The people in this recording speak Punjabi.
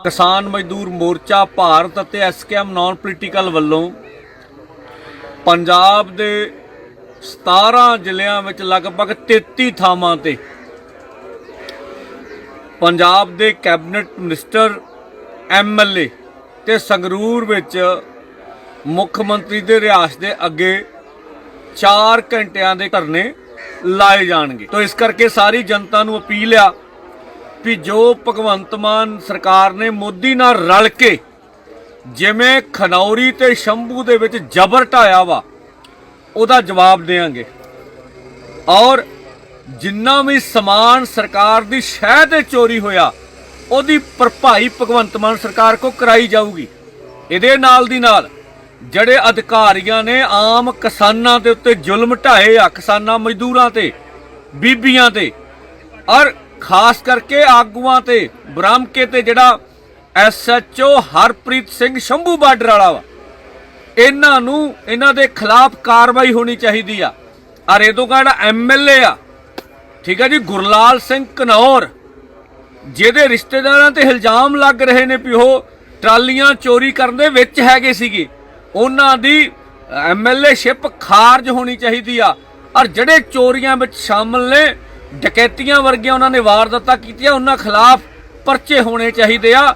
ਕਿਸਾਨ ਮਜ਼ਦੂਰ ਮੋਰਚਾ ਭਾਰਤ ਅਤੇ ਐਸਕੇਐਮ ਨਾਨ ਪੋਲੀਟੀਕਲ ਵੱਲੋਂ ਪੰਜਾਬ ਦੇ 17 ਜ਼ਿਲ੍ਹਿਆਂ ਵਿੱਚ ਲਗਭਗ 33 ਥਾਵਾਂ ਤੇ ਪੰਜਾਬ ਦੇ ਕੈਬਨਿਟ ਮਿਨਿਸਟਰ ਐਮਐਲਏ ਤੇ ਸੰਗਰੂਰ ਵਿੱਚ ਮੁੱਖ ਮੰਤਰੀ ਦੇ ਰਿਹਾਸ ਦੇ ਅੱਗੇ 4 ਘੰਟਿਆਂ ਦੇ ਧਰਨੇ ਲਾਏ ਜਾਣਗੇ। ਤਾਂ ਇਸ ਕਰਕੇ ਸਾਰੀ ਜਨਤਾ ਨੂੰ ਅਪੀਲ ਆ ਵੀ ਜੋ ਭਗਵੰਤ ਮਾਨ ਸਰਕਾਰ ਨੇ ਮੋਦੀ ਨਾਲ ਰਲ ਕੇ ਜਿਵੇਂ ਖਨੌਰੀ ਤੇ ਸ਼ੰਭੂ ਦੇ ਵਿੱਚ ਜ਼ਬਰ ਢਾਇਆ ਵਾ, ਉਹਦਾ ਜਵਾਬ ਦੇਾਂਗੇ ਔਰ ਜਿੰਨਾ ਵੀ ਸਮਾਨ ਸਰਕਾਰ ਦੀ ਸ਼ਹਿ ਤੇ ਚੋਰੀ ਹੋਇਆ, ਉਹਦੀ ਭਰਪਾਈ ਭਗਵੰਤ ਮਾਨ ਸਰਕਾਰ ਕੋ ਕਰਾਈ ਜਾਊਗੀ। ਇਹਦੇ ਨਾਲ ਦੀ ਨਾਲ ਜਿਹੜੇ ਅਧਿਕਾਰੀਆਂ ਨੇ ਆਮ ਕਿਸਾਨਾਂ ਦੇ ਉੱਤੇ ਜ਼ੁਲਮ ਢਾਏ ਆ, ਕਿਸਾਨਾਂ ਮਜ਼ਦੂਰਾਂ ਤੇ, ਬੀਬੀਆਂ ਤੇ, ਔਰ ਖਾਸ ਕਰਕੇ ਆਗੂਆਂ ਤੇ, ਬ੍ਰਾਹਮਕੇ ਤੇ ਜਿਹੜਾ ਐਸਐਚਓ ਹਰਪ੍ਰੀਤ ਸਿੰਘ ਸ਼ੰਭੂ ਬਾਰਡਰ ਵਾਲਾ ਵਾ, ਇਹਨਾਂ ਨੂੰ, ਇਹਨਾਂ ਦੇ ਖਿਲਾਫ ਕਾਰਵਾਈ ਹੋਣੀ ਚਾਹੀਦੀ ਆ। ਔਰ ਇਹ ਤੋਂ ਜਿਹੜਾ ਐਮਐਲਏ ਆ, ਠੀਕ ਹੈ ਜੀ, ਗੁਰਲਾਲ ਸਿੰਘ ਕਨੌਰ, ਜਿਹਦੇ ਰਿਸ਼ਤੇਦਾਰਾਂ ਤੇ ਇਲਜ਼ਾਮ ਲੱਗ ਰਹੇ ਨੇ ਵੀ ਉਹ ਟਰਾਲੀਆਂ ਚੋਰੀ ਕਰਨ ਦੇ ਵਿੱਚ ਹੈਗੇ ਸੀਗੇ। ਉਹਨਾਂ ਦੀ ਐਮਐਲਏ ਸ਼ਿਪ ਖਾਰਜ ਹੋਣੀ ਚਾਹੀਦੀ ਆ। ਔਰ ਜਿਹੜੇ ਚੋਰੀਆਂ ਵਿੱਚ ਸ਼ਾਮਲ ਨੇ ਡਕੈਤੀਆਂ ਵਰਗੀਆਂ ਉਹਨਾਂ ਨੇ ਵਾਰਦਾਤਾਂ ਕੀਤੀਆਂ ਉਹਨਾਂ ਖਿਲਾਫ ਪਰਚੇ ਹੋਣੇ ਚਾਹੀਦੇ ਆ।